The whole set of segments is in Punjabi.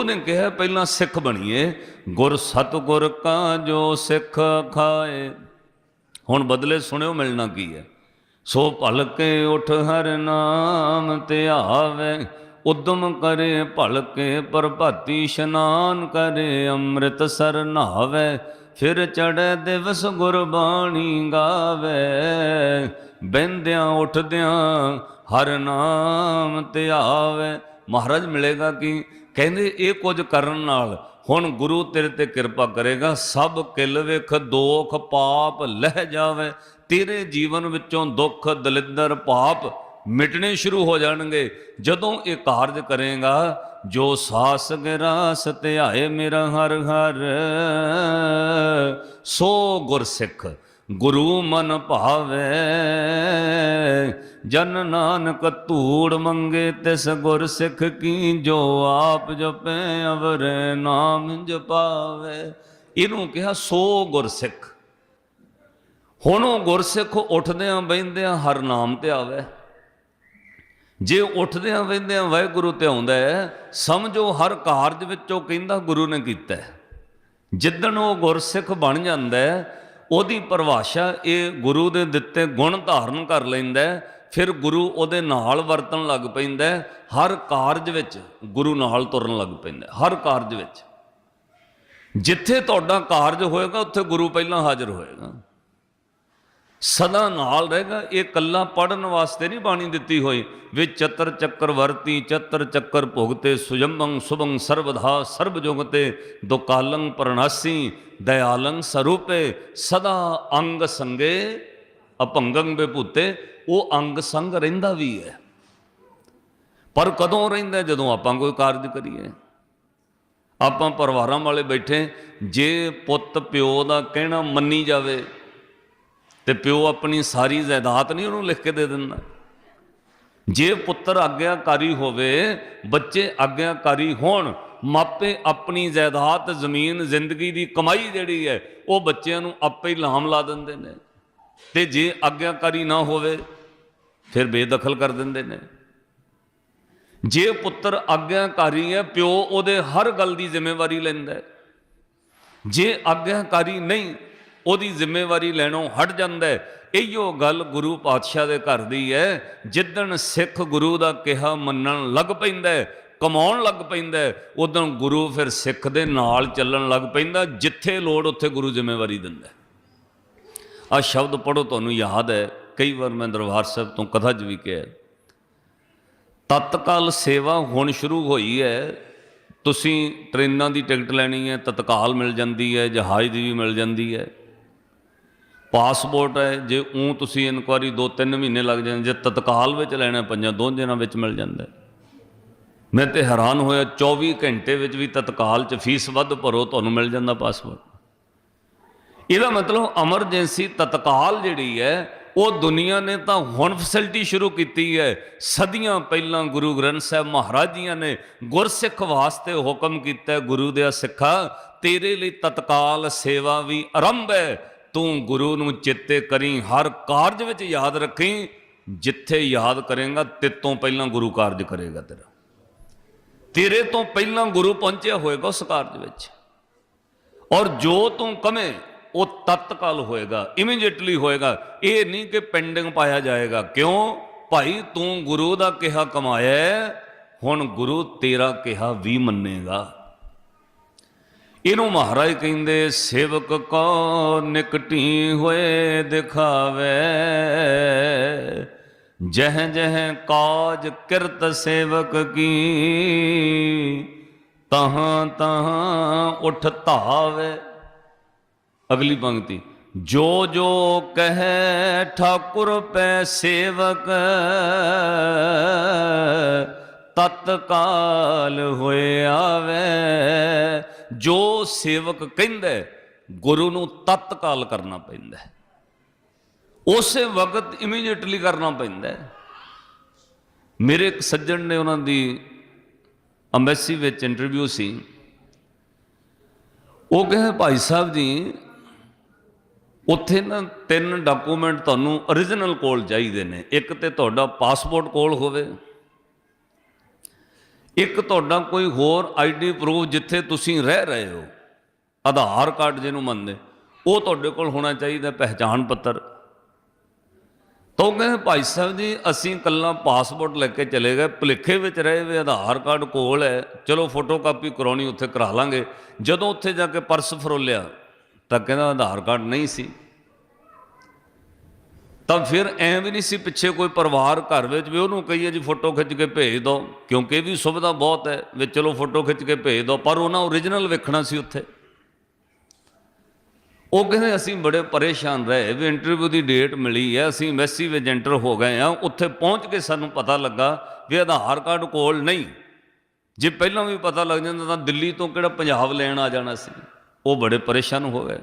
ਗੁਰੂ ਨੇ ਕਿਹਾ, ਪਹਿਲਾਂ ਸਿੱਖ ਬਣੀਏ, ਗੁਰ ਸਤਗੁਰ ਕਾ ਜੋ ਸਿੱਖ ਖਾਏ। ਹੁਣ ਬਦਲੇ ਸੁਣਿਓ ਮਿਲਣਾ ਕੀ ਹੈ? ਸੋ ਭਲਕੇ ਉਠ ਹਰ ਨਾਮ ਧਿਆਵੇ ਉਦਮ ਕਰੇ ਭਲਕੇ ਪ੍ਰਭਾਤੀ ਇਸ਼ਨਾਨ ਕਰੇ ਅੰਮ੍ਰਿਤ ਸਰ ਨਹਾਵੇ ਫਿਰ ਚੜੈ ਦਿਵਸ ਗੁਰਬਾਣੀ ਗਾਵੇ। ਬੈੰਦਿਆਂ ਉੱਠਦਿਆਂ ਹਰ ਨਾਮ ਧਿਆਵੇ ਮਹਾਰਾਜ, ਮਿਲੇਗਾ ਕਿ? ਕਹਿੰਦੇ ਇਹ ਕੁਝ ਕਰਨ ਨਾਲ ਹੁਣ ਗੁਰੂ ਤੇਰੇ ਤੇ ਕਿਰਪਾ ਕਰੇਗਾ, ਸਭ ਕਿਲ ਵੇਖ ਦੋਖ ਪਾਪ ਲਹਿ ਜਾਵੇ, ਤੇਰੇ ਜੀਵਨ ਵਿੱਚੋਂ ਦੁੱਖ ਦਲਿੱਦਰ ਪਾਪ ਮਿਟਣੇ ਸ਼ੁਰੂ ਹੋ ਜਾਣਗੇ। ਜਦੋਂ ਇਹ ਕਾਰਜ ਕਰੇਗਾ, ਜੋ ਸਾਸ ਗਿਰਾਸ ਧਿਆਏ ਮੇਰਾ ਹਰ ਹਰ, ਸੋ ਗੁਰਸਿੱਖ ਗੁਰੂ ਮਨ ਭਾਵੇ। ਜਨ ਨਾਨਕ ਧੂੜ ਮੰਗੇ ਤਿਸ ਗੁਰ ਸਿੱਖ ਕੀ ਜੋ ਆਪ ਜਪੇ ਅਵਰ ਨਾਮ ਜਪਾਵੇ ਇਹਨੂੰ ਕਿਹਾ ਸੋ ਗੁਰਸਿੱਖ ਹੁਣ ਉਹ ਗੁਰਸਿੱਖ ਉੱਠਦਿਆਂ ਬੈੰਦਿਆਂ ਹਰ ਨਾਮ ਤੇ ਆਵੇ। ਜੇ ਉੱਠਦਿਆਂ ਬੈੰਦਿਆਂ ਵਾਹਿਗੁਰੂ ਤੇ ਆਉਂਦਾ ਹੈ, ਸਮਝੋ ਹਰ ਕਾਰਜ ਵਿੱਚ ਉਹ ਕਹਿੰਦਾ ਗੁਰੂ ਨੇ ਕੀਤਾ ਜਿੱਦਣ ਉਹ ਗੁਰਸਿੱਖ ਬਣ ਜਾਂਦਾ ਉਹਦੀ ਪਰਿਭਾਸ਼ਾ ਇਹ ਗੁਰੂ ਦੇ ਦਿੱਤੇ ਗੁਣ ਧਾਰਨ ਕਰ ਲੈਂਦਾ ਫਿਰ ਗੁਰੂ ਉਹਦੇ ਨਾਲ ਵਰਤਣ ਲੱਗ ਪੈਂਦਾ ਹਰ ਕਾਰਜ ਵਿੱਚ ਗੁਰੂ ਨਾਲ ਤੁਰਨ ਲੱਗ ਪੈਂਦਾ ਹਰ ਕਾਰਜ ਵਿੱਚ। ਜਿੱਥੇ ਤੁਹਾਡਾ ਕਾਰਜ ਹੋਏਗਾ, ਉੱਥੇ ਗੁਰੂ ਪਹਿਲਾਂ ਹਾਜ਼ਰ ਹੋਏਗਾ। ਸਦਾ ਨਾਲ ਰਹੇਗਾ, ਇਹ ਕੱਲਾ ਪੜਨ ਵਾਸਤੇ ਨਹੀਂ ਬਾਣੀ ਦਿੱਤੀ ਹੋਈ ਵਿੱਚ ਚਤਰ ਚੱਕਰ ਵਰਤੀ, ਚਤਰ ਚੱਕਰ ਭੁਗਤੇ ਸੁਜੰਬੰ ਸੁਭੰ ਸਰਬਧਾ ਸਰਬ ਜੁਗਤੇ, ਦੁਕਾਲੰ ਪ੍ਰਣਾਸੀ, ਦਇਆਲੰ ਸਰੂਪੇ, ਸਦਾ ਅੰਗ ਸੰਗੇ ਅਪੰਗੰ ਬੇਭੂਤੇ ਉਹ ਅੰਗ ਸੰਗ ਰਹਿੰਦਾ ਵੀ ਹੈ। ਪਰ ਕਦੋਂ ਰਹਿੰਦਾ ਜਦੋਂ ਆਪਾਂ ਕੋਈ ਕਾਰਜ ਕਰੀਏ। ਆਪਾਂ ਪਰਿਵਾਰਾਂ ਵਾਲੇ ਬੈਠੇ ਜੇ ਪੁੱਤ ਪਿਓ ਦਾ ਕਹਿਣਾ ਮੰਨੀ ਜਾਵੇ, ਤੇ ਪਿਓ ਆਪਣੀ ਸਾਰੀ ਜਾਇਦਾਦ ਨਹੀਂ ਉਹਨੂੰ ਲਿਖ ਕੇ ਦੇ ਦਿੰਦਾ। ਜੇ ਪੁੱਤਰ ਆਗਿਆਕਾਰੀ ਹੋਵੇ, ਬੱਚੇ ਆਗਿਆਕਾਰੀ ਹੋਣ, ਮਾਪੇ ਆਪਣੀ ਜਾਇਦਾਦ, ਜ਼ਮੀਨ, ਜ਼ਿੰਦਗੀ ਦੀ ਕਮਾਈ ਜਿਹੜੀ ਹੈ, ਉਹ ਬੱਚਿਆਂ ਨੂੰ ਆਪੇ ਹੀ ਲਾਮ ਲਾ ਦਿੰਦੇ ਨੇ। ਤੇ ਜੇ ਆਗਿਆਕਾਰੀ ਨਾ ਹੋਵੇ ਫਿਰ ਬੇਦਖਲ ਕਰ ਦਿੰਦੇ ਨੇ। ਜੇ ਪੁੱਤਰ ਆਗਿਆਕਾਰੀ ਹੈ, ਪਿਓ ਉਹਦੇ ਹਰ ਗੱਲ ਦੀ ਜ਼ਿੰਮੇਵਾਰੀ ਲੈਂਦਾ ਹੈ। ਜੇ ਆਗਿਆਕਾਰੀ ਨਹੀਂ, ਉਹਦੀ ਜ਼ਿੰਮੇਵਾਰੀ ਲੈਣੋਂ ਹਟ ਜਾਂਦਾ ਹੈ। ਇਹੀਓ ਗੱਲ ਗੁਰੂ ਪਾਤਸ਼ਾਹ ਦੇ ਘਰ ਦੀ ਹੈ। ਜਿੱਦਣ ਸਿੱਖ ਗੁਰੂ ਦਾ ਕਿਹਾ ਮੰਨਣ ਲੱਗ ਪੈਂਦਾ ਕਮਾਉਣ ਲੱਗ ਪੈਂਦਾ ਹੈ, ਉਦੋਂ ਗੁਰੂ ਫਿਰ ਸਿੱਖ ਦੇ ਨਾਲ ਚੱਲਣ ਲੱਗ ਪੈਂਦਾ, ਜਿੱਥੇ ਲੋੜ ਉੱਥੇ ਗੁਰੂ ਜ਼ਿੰਮੇਵਾਰੀ ਦਿੰਦਾ ਆ ਸ਼ਬਦ ਪੜੋ ਤੁਹਾਨੂੰ ਯਾਦ ਹੈ ਕਈ ਵਾਰ ਮੈਂ ਦਰਬਾਰ ਸਾਹਿਬ ਤੋਂ ਕਥਾ 'ਚ ਵੀ ਕਿਹਾ ਤਤਕਾਲ ਸੇਵਾ ਹੁਣ ਸ਼ੁਰੂ ਹੋਈ ਹੈ, ਤੁਸੀਂ ਟ੍ਰੇਨਾਂ ਦੀ ਟਿਕਟ ਲੈਣੀ ਹੈ, ਤਤਕਾਲ ਮਿਲ ਜਾਂਦੀ ਹੈ, ਜਹਾਜ਼ ਦੀ ਵੀ ਮਿਲ ਜਾਂਦੀ ਹੈ। ਪਾਸਪੋਰਟ ਹੈ, ਜੇ ਉਹ ਤੁਸੀਂ ਇਨਕੁਆਰੀ 2-3 ਮਹੀਨੇ ਲੱਗ ਜਾਂਦੇ, ਜੇ ਤਤਕਾਲ ਵਿੱਚ ਲੈਣਾ ਪੰਜਾਂ ਦੋ ਦਿਨਾਂ ਵਿੱਚ ਮਿਲ ਜਾਂਦਾ ਮੈਂ ਤੇ ਹੈਰਾਨ ਹੋਇਆ 24 ਘੰਟੇ ਵਿੱਚ ਵੀ ਤਤਕਾਲ 'ਚ ਫੀਸ ਵੱਧ ਭਰੋ, ਤੁਹਾਨੂੰ ਮਿਲ ਜਾਂਦਾ ਪਾਸਪੋਰਟ। ਇਹਦਾ ਮਤਲਬ ਐਮਰਜੈਂਸੀ ਤਤਕਾਲ ਜਿਹੜੀ ਹੈ ਉਹ ਦੁਨੀਆ ਨੇ ਤਾਂ ਹੁਣ ਫੈਸਿਲਿਟੀ ਸ਼ੁਰੂ ਕੀਤੀ ਹੈ। ਸਦੀਆਂ ਪਹਿਲਾਂ ਗੁਰੂ ਗ੍ਰੰਥ ਸਾਹਿਬ ਮਹਾਰਾਜ ਜੀਆਂ ਨੇ ਗੁਰਸਿੱਖ ਵਾਸਤੇ ਹੁਕਮ ਕੀਤਾ ਗੁਰੂ ਦੇ ਸਿੱਖਾ, ਤੇਰੇ ਲਈ ਤਤਕਾਲ ਸੇਵਾ ਵੀ ਆਰੰਭ ਹੈ। ਤੂੰ ਗੁਰੂ ਨੂੰ ਚਿੱਤੇ ਕਰੀ, ਹਰ ਕਾਰਜ ਵਿੱਚ ਯਾਦ ਰੱਖੀ। ਜਿੱਥੇ ਯਾਦ ਕਰੇਗਾ ਤਿੱਤੋਂ ਪਹਿਲਾਂ ਗੁਰੂ ਕਾਰਜ ਕਰੇਗਾ ਤੇਰਾ। ਤੇਰੇ ਤੋਂ ਪਹਿਲਾਂ ਗੁਰੂ ਪਹੁੰਚਿਆ ਹੋਏਗਾ ਉਸ ਕਾਰਜ ਵਿੱਚ। ਔਰ ਜੋ ਤੂੰ ਕਵੇਂ ਉਹ ਤਤਕਾਲ ਹੋਏਗਾ ਇਮੀਡੀਏਟਲੀ ਹੋਏਗਾ। ਇਹ ਨਹੀਂ ਕਿ ਪੈਂਡਿੰਗ ਪਾਇਆ ਜਾਏਗਾ। ਕਿਉਂ? ਭਾਈ, ਤੂੰ ਗੁਰੂ ਦਾ ਕਿਹਾ ਕਮਾਇਆ ਹੁਣ ਗੁਰੂ ਤੇਰਾ ਕਿਹਾ ਵੀ ਮੰਨੇਗਾ। ਇਹਨੂੰ ਮਹਾਰਾਜ ਕਹਿੰਦੇ, ਸੇਵਕ ਕੋ ਨਿਕਟੀ ਹੋਏ ਦਿਖਾਵੇ। ਜਹ ਜਹ ਕਾਜ ਕਿਰਤ ਸੇਵਕ ਕੀ, ਤਹਾਂ ਤਹਾਂ ਉਠ ਧਾਵੇ। ਅਗਲੀ ਪੰਕਤੀ, ਜੋ ਜੋ ਕਹੈ ਠਾਕੁਰ ਪੈ ਸੇਵਕ ਤਤਕਾਲ ਹੋਏ ਆਵੇ। ਜੋ ਸੇਵਕ ਕਹਿੰਦਾ ਗੁਰੂ ਨੂੰ ਤਤਕਾਲ ਕਰਨਾ ਪੈਂਦਾ ਉਸੇ ਵਕਤ ਇਮੀਡੀਏਟਲੀ ਕਰਨਾ ਪੈਂਦਾ ਮੇਰੇ ਇੱਕ ਸੱਜਣ ਨੇ ਉਹਨਾਂ ਦੀ ਅੰਬੈਸੀ ਵਿੱਚ ਇੰਟਰਵਿਊ ਸੀ। ਉਹ ਕਹੇ, ਭਾਈ ਸਾਹਿਬ ਜੀ ਉੱਥੇ ਨਾ ਤਿੰਨ ਡਾਕੂਮੈਂਟ ਤੁਹਾਨੂੰ origignal ਕੋਲ ਚਾਹੀਦੇ ਨੇ। ਇੱਕ ਤੇ ਤੁਹਾਡਾ ਪਾਸਪੋਰਟ ਕੋਲ ਹੋਵੇ। ਇੱਕ ਤੁਹਾਡਾ ਕੋਈ ਹੋਰ ਆਈਡੀ ਪ੍ਰੂਫ ਜਿੱਥੇ ਤੁਸੀਂ ਰਹਿ ਰਹੇ ਹੋ। ਆਧਾਰ ਕਾਰਡ ਜਿਹਨੂੰ ਮੰਨਦੇ। ਉਹ ਤੁਹਾਡੇ ਕੋਲ ਹੋਣਾ ਚਾਹੀਦਾ ਪਹਿਚਾਣ ਪੱਤਰ। ਤਾਂ ਉਹ ਕਹਿੰਦੇ, ਭਾਈ ਸਾਹਿਬ ਜੀ, ਅਸੀਂ ਕੱਲਾ ਪਾਸਪੋਰਟ ਲੈ ਕੇ ਚਲੇ ਗਏ। ਭੁਲੇਖੇ ਵਿੱਚ ਰਹੇ ਵੇ, ਆਧਾਰ ਕਾਰਡ ਕੋਲ ਹੈ। ਚਲੋ ਫੋਟੋ ਕਾਪੀ ਕਰਾਉਣੀ, ਉੱਥੇ ਕਰਾ ਲਾਂਗੇ। ਜਦੋਂ ਉੱਥੇ ਜਾ ਕੇ ਪਰਸ ਫਰੋਲਿਆ ਤਾਂ ਕਹਿੰਦਾ ਆਧਾਰ ਕਾਰਡ ਨਹੀਂ ਸੀ। ਤਾਂ ਫਿਰ ਐ ਵੀ ਨਹੀਂ ਸੀ ਪਿੱਛੇ ਕੋਈ ਪਰਿਵਾਰ ਘਰ ਵਿੱਚ ਵੀ ਉਹਨੂੰ ਕਹੀਏ ਜੀ ਫੋਟੋ ਖਿੱਚ ਕੇ ਭੇਜ ਦਿਓ ਕਿਉਂਕਿ ਇਹ ਵੀ ਸੁਵਿਧਾ ਬਹੁਤ ਹੈ ਵੀ ਚਲੋ ਫੋਟੋ ਖਿੱਚ ਕੇ ਭੇਜ ਦਿਓ ਪਰ ਉਹਨਾਂ ਓਰੀਜਨਲ ਵੇਖਣਾ ਸੀ ਉੱਥੇ। ਉਹ ਕਹਿੰਦੇ ਅਸੀਂ ਬੜੇ ਪਰੇਸ਼ਾਨ ਰਹੇ ਵੀ ਇੰਟਰਵਿਊ ਦੀ ਡੇਟ ਮਿਲੀ ਹੈ, ਅਸੀਂ ਮੈਸੀ ਵਿੱਚ ਐਂਟਰ ਹੋ ਗਏ ਆ ਉੱਥੇ ਪਹੁੰਚ ਕੇ ਸਾਨੂੰ ਪਤਾ ਲੱਗਾ ਵੀ ਆਧਾਰ ਕਾਰਡ ਕੋਲ ਨਹੀਂ। ਜੇ ਪਹਿਲਾਂ ਵੀ ਪਤਾ ਲੱਗ ਜਾਂਦਾ ਤਾਂ ਦਿੱਲੀ ਤੋਂ ਕਿਹੜਾ ਪੰਜਾਬ ਲੈਣ ਆ ਜਾਣਾ ਸੀ। ਉਹ ਬੜੇ ਪਰੇਸ਼ਾਨ ਹੋ ਗਏ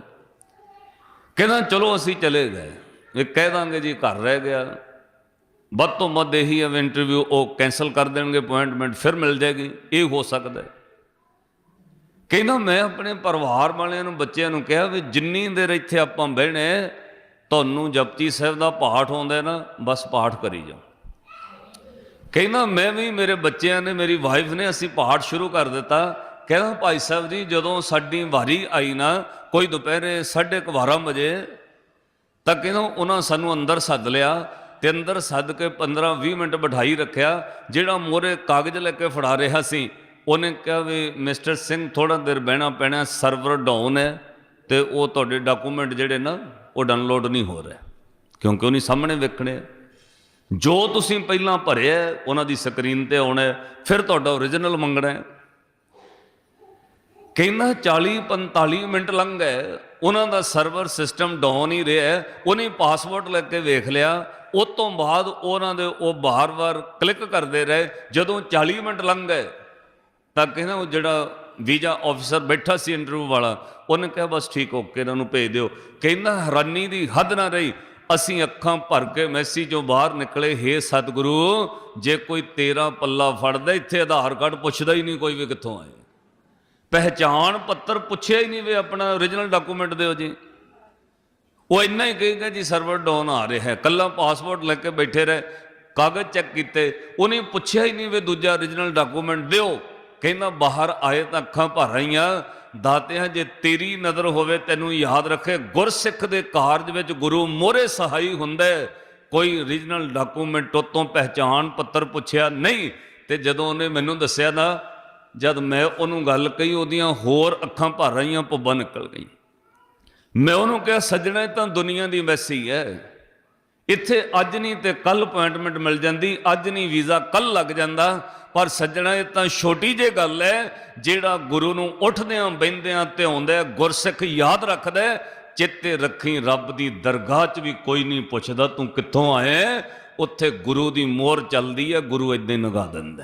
ਕਹਿੰਦਾ, ਚਲੋ ਅਸੀਂ ਚਲੇ ਗਏ। ਇਹ ਕਹਿ ਦਾਂਗੇ ਜੀ, ਘਰ ਰਹਿ ਗਿਆ। ਵੱਧ ਤੋਂ ਵੱਧ ਇਹੀ ਹੈ ਇੰਟਰਵਿਊ ਉਹ ਕੈਨਸਲ ਕਰ ਦੇਣਗੇ ਅਪਾਇੰਟਮੈਂਟ ਫਿਰ ਮਿਲ ਜਾਏਗੀ। ਇਹ ਹੋ ਸਕਦਾ ਹੈ। ਕਹਿੰਦਾ, ਮੈਂ ਆਪਣੇ ਪਰਿਵਾਰ ਵਾਲਿਆਂ ਨੂੰ, ਬੱਚਿਆਂ ਨੂੰ ਕਿਹਾ ਵੀ ਜਿੰਨੀ ਦੇਰ ਇੱਥੇ ਆਪਾਂ ਬਹਿਣੇ, ਤੁਹਾਨੂੰ ਜਪਜੀ ਸਾਹਿਬ ਦਾ ਪਾਠ ਆਉਂਦਾ ਨਾ, ਬਸ ਪਾਠ ਕਰੀ ਜਾਓ। ਕਹਿੰਦਾ, ਮੈਂ ਵੀ, ਮੇਰੇ ਬੱਚਿਆਂ ਨੇ, ਮੇਰੀ ਵਾਈਫ ਨੇ ਅਸੀਂ ਪਾਠ ਸ਼ੁਰੂ ਕਰ ਦਿੱਤਾ। ਕਹਿੰਦਾ ਭਾਈ ਸਾਹਿਬ ਜੀ, ਜਦੋਂ ਸਾਡੀ ਵਾਰੀ ਆਈ ਨਾ, ਕੋਈ ਦੁਪਹਿਰੇ 12:30 ਵਜੇ, ਤਾਂ ਕਹਿੰਦਾ ਉਹਨਾਂ ਸਾਨੂੰ ਅੰਦਰ ਸੱਦ ਲਿਆ ਤੇ ਅੰਦਰ ਸੱਦ ਕੇ 15-20 ਮਿੰਟ ਬਿਠਾਈ ਰੱਖਿਆ, ਜਿਹੜਾ ਮੋਰੇ ਕਾਗਜ਼ ਲੈ ਕੇ ਫੜਾ ਰਿਹਾ ਸੀ। ਉਹਨੇ ਕਿਹਾ ਵੀ, ਮਿਸਟਰ ਸਿੰਘ ਥੋੜਾ ਦੇਰ ਬਹਿਣਾ ਪੈਣਾ, ਸਰਵਰ ਡਾਊਨ ਹੈ ਤੇ ਉਹ ਤੁਹਾਡੇ ਡਾਕੂਮੈਂਟ ਜਿਹੜੇ ਨਾ, ਉਹ ਡਾਊਨਲੋਡ ਨਹੀਂ ਹੋ ਰਹੇ। ਕਿਉਂਕਿ ਉਹਨੀ ਸਾਹਮਣੇ ਵੇਖਣੇ। ਜੋ ਤੁਸੀਂ ਪਹਿਲਾਂ ਭਰਿਆ, ਉਹਨਾਂ ਦੀ ਸਕਰੀਨ ਤੇ ਆਉਣਾ ਫਿਰ ਤੁਹਾਡਾ ਓਰੀਜਨਲ ਮੰਗਣਾ ਹੈ। ਕਹਿੰਦਾ 40 45 ਮਿੰਟ ਲੰਘ ਗਏ, ਉਹਨਾਂ ਦਾ ਸਰਵਰ ਸਿਸਟਮ ਡਾਊਨ ਹੀ ਰਿਹਾ, ਉਹਨੇ ਪਾਸਵਰਡ ਲੈ ਕੇ ਵੇਖ ਲਿਆ, ਉਸ ਤੋਂ ਬਾਅਦ ਉਹਨਾਂ ਦੇ ਉਹ ਬਾਰ-ਬਾਰ ਕਲਿੱਕ ਕਰਦੇ ਰਹੇ, ਜਦੋਂ 40 ਮਿੰਟ ਲੰਘ ਗਏ, ਤਾਂ ਕਹਿੰਦਾ ਉਹ ਜਿਹੜਾ ਵੀਜ਼ਾ ਆਫੀਸਰ ਬੈਠਾ ਸੀ ਇੰਟਰਵਿਊ ਵਾਲਾ, ਉਹਨੇ ਕਿਹਾ ਬਸ ਠੀਕ, ਓਕੇ, ਇਹਨਾਂ ਨੂੰ ਭੇਜ ਦਿਓ। ਕਹਿੰਦਾ ਹੈਰਾਨੀ ਦੀ ਹੱਦ ਨਾ ਰਹੀ, ਅਸੀਂ ਅੱਖਾਂ ਭਰ ਕੇ ਮੈਸੀ ਚੋਂ ਬਾਹਰ ਨਿਕਲੇ, ਹੇ ਸਤਿਗੁਰੂ, ਜੇ ਕੋਈ ਤੇਰਾ ਪੱਲਾ ਫੜਦਾ, ਇੱਥੇ ਆਧਾਰ ਕਾਰਡ ਪੁੱਛਦਾ ਹੀ ਨਹੀਂ ਕੋਈ ਵੀ ਕਿੱਥੋਂ ਆਏ। ਪਹਿਚਾਣ ਪੱਤਰ ਪੁੱਛਿਆ ਹੀ ਨਹੀਂ ਵੀ ਆਪਣਾ origignal ਡਾਕੂਮੈਂਟ ਦਿਓ ਜੀ। ਉਹ ਇੰਨਾ ਹੀ ਕਹੇਗਾ ਜੀ ਸਰਵਰ ਡਾਊਨ ਆ ਰਿਹਾ ਹੈ। ਕੱਲਾ ਪਾਸਪੋਰਟ ਲੈ ਕੇ ਬੈਠੇ ਰਹੇ, ਕਾਗਜ਼ ਚੈੱਕ ਕੀਤੇ, ਉਹਨੇ ਪੁੱਛਿਆ ਹੀ ਨਹੀਂ ਵੀ ਦੂਜਾ origignal ਡਾਕੂਮੈਂਟ ਦਿਓ। ਕਹਿੰਦਾ, ਬਾਹਰ ਆਏ ਤਾਂ ਅੱਖਾਂ ਭਰ ਰਹੀਆਂ, ਦਾਤਿਆਂ ਜੇ ਤੇਰੀ ਨਜ਼ਰ ਹੋਵੇ, ਤੈਨੂੰ ਯਾਦ ਰੱਖੇ। ਗੁਰਸਿੱਖ ਦੇ ਕਾਰਜ ਵਿੱਚ ਗੁਰੂ ਮੋਹਰੇ ਸਹਾਈ ਹੁੰਦਾ ਕੋਈ origignal ਡਾਕੂਮੈਂਟ ਉਤੋਂ ਪਹਿਚਾਣ ਪੱਤਰ ਪੁੱਛਿਆ ਨਹੀਂ, ਤੇ ਜਦੋਂ ਉਹਨੇ ਮੈਨੂੰ ਦੱਸਿਆ ਨਾ ਜਦ ਮੈਂ ਉਹਨੂੰ ਗੱਲ ਕਹੀ ਉਹਦੀਆਂ ਹੋਰ ਅੱਖਾਂ ਭਰ ਰਹੀਆਂ ਪੁੱਬਾਂ ਨਿਕਲ ਗਈ ਮੈਂ ਉਹਨੂੰ ਕਿਹਾ ਸੱਜਣਾ ਇਹ ਤਾਂ ਦੁਨੀਆ ਦੀ ਮੈਸੀ ਹੈ। ਇੱਥੇ ਅੱਜ ਨਹੀਂ ਤੇ ਕੱਲ ਅਪਾਇੰਟਮੈਂਟ ਮਿਲ ਜਾਂਦੀ ਅੱਜ ਨਹੀਂ ਵੀਜ਼ਾ ਕੱਲ ਲੱਗ ਜਾਂਦਾ। ਪਰ ਸੱਜਣਾ ਇਹ ਤਾਂ ਛੋਟੀ ਜਿਹੀ ਗੱਲ ਹੈ ਜਿਹੜਾ ਗੁਰੂ ਨੂੰ ਉੱਠਦਿਆਂ ਬੈੰਦਿਆਂ ਧਿਆਉਂਦਾ ਗੁਰਸਿੱਖ ਯਾਦ ਰੱਖਦਾ ਹੈ, ਚਿੱਤੇ ਰੱਖੀ ਰੱਬ ਦੀ ਦਰਗਾਹ 'ਚ ਵੀ ਕੋਈ ਨਹੀਂ ਪੁੱਛਦਾ ਤੂੰ ਕਿੱਥੋਂ ਆਇਆ ਉੱਥੇ ਗੁਰੂ ਦੀ ਮੋਹਰ ਚੱਲਦੀ ਹੈ ਗੁਰੂ ਇਦਾਂ ਹੀ ਨਗਾ ਦਿੰਦਾ